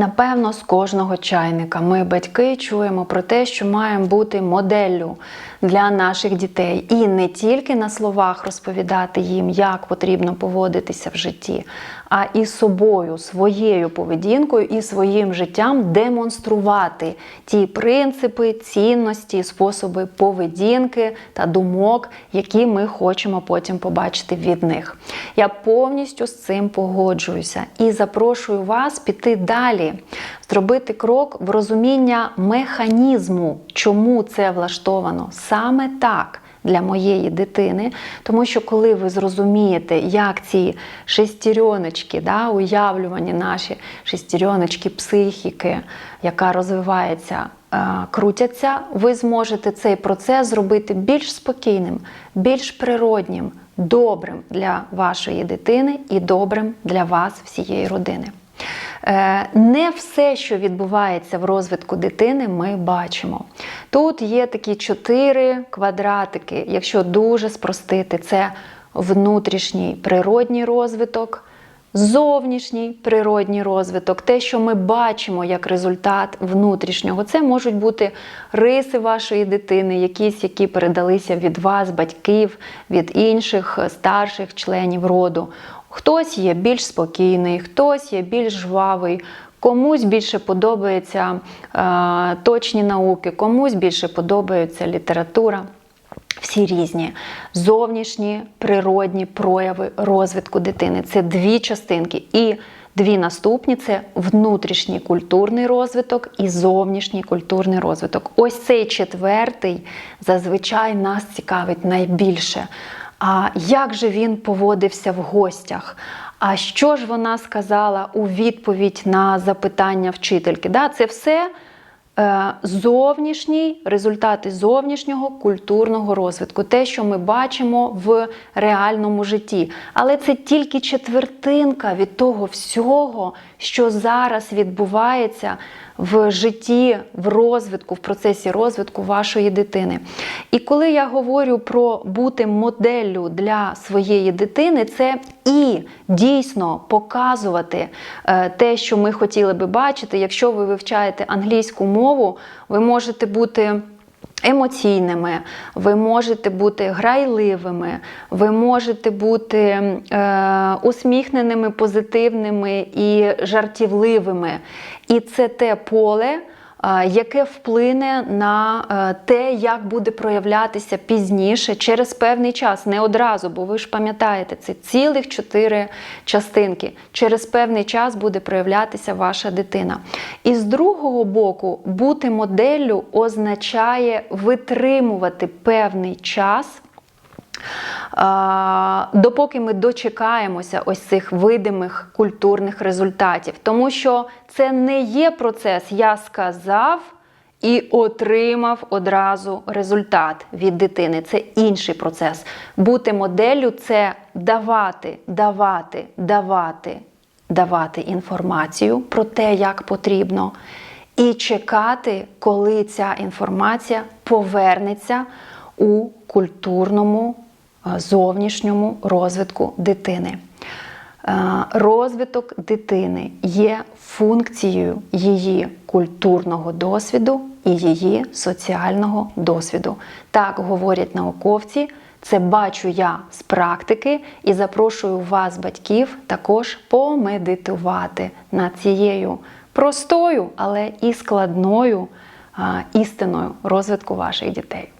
Напевно, з кожного чайника. Ми, батьки, чуємо про те, що маємо бути моделлю для наших дітей, і не тільки на словах розповідати їм, як потрібно поводитися в житті, а і собою, своєю поведінкою і своїм життям демонструвати ті принципи, цінності, способи поведінки та думок, які ми хочемо потім побачити від них. Я повністю з цим погоджуюся. І запрошую вас піти далі, зробити крок в розуміння механізму, чому це влаштовано саме так. Для моєї дитини, тому що коли ви зрозумієте, як ці шестереночки, да, уявлювані наші шестереночки психіки, яка розвивається, е, крутяться, ви зможете цей процес зробити більш спокійним, більш природнім, добрим для вашої дитини і добрим для вас, всієї родини. Е, Не все, що відбувається в розвитку дитини, ми бачимо. Тут є такі чотири квадратики, якщо дуже спростити, це внутрішній природній розвиток, зовнішній природній розвиток, те, що ми бачимо як результат внутрішнього. Це можуть бути риси вашої дитини, якісь, які передалися від вас, батьків, від інших старших членів роду. Хтось є більш спокійний, хтось є більш жвавий, комусь більше подобаються е, точні науки, комусь більше подобається література. Всі різні зовнішні природні прояви розвитку дитини. Це дві частинки. І дві наступні це внутрішній культурний розвиток і зовнішній культурний розвиток. Ось цей четвертий зазвичай нас цікавить найбільше. А як же він поводився в гостях? А що ж вона сказала у відповідь на запитання вчительки? Да, Це все зовнішній результати зовнішнього культурного розвитку, те, що ми бачимо в реальному житті. Але це тільки четвертинка від того всього, що зараз відбувається в житті, в розвитку, в процесі розвитку вашої дитини. І коли я говорю про бути моделлю для своєї дитини, це і дійсно показувати е, те, що ми хотіли би бачити. Якщо ви вивчаєте англійську мову, ви можете бути. Емоційними, ви можете бути грайливими, ви можете бути е, усміхненими, позитивними і жартівливими. І це те поле, яке вплине на е, те, як буде проявлятися пізніше через певний час, не одразу, бо ви ж пам'ятаєте, це цілих чотири частинки. Через певний час буде проявлятися ваша дитина. І з другого боку, бути моделлю означає витримувати певний час. Допоки ми дочекаємося ось цих видимих культурних результатів. Тому що це не є процес, я сказав і отримав одразу результат від дитини. Це інший процес. Бути моделлю це давати, давати, давати, давати інформацію про те, як потрібно, і чекати, коли ця інформація повернеться у культурному зовнішньому розвитку дитини. Розвиток дитини є функцією її культурного досвіду і її соціального досвіду. Так говорять науковці. Це бачу я з практики і запрошую вас, батьків, також помедитувати над цією простою, але і складною істиною розвитку ваших дітей.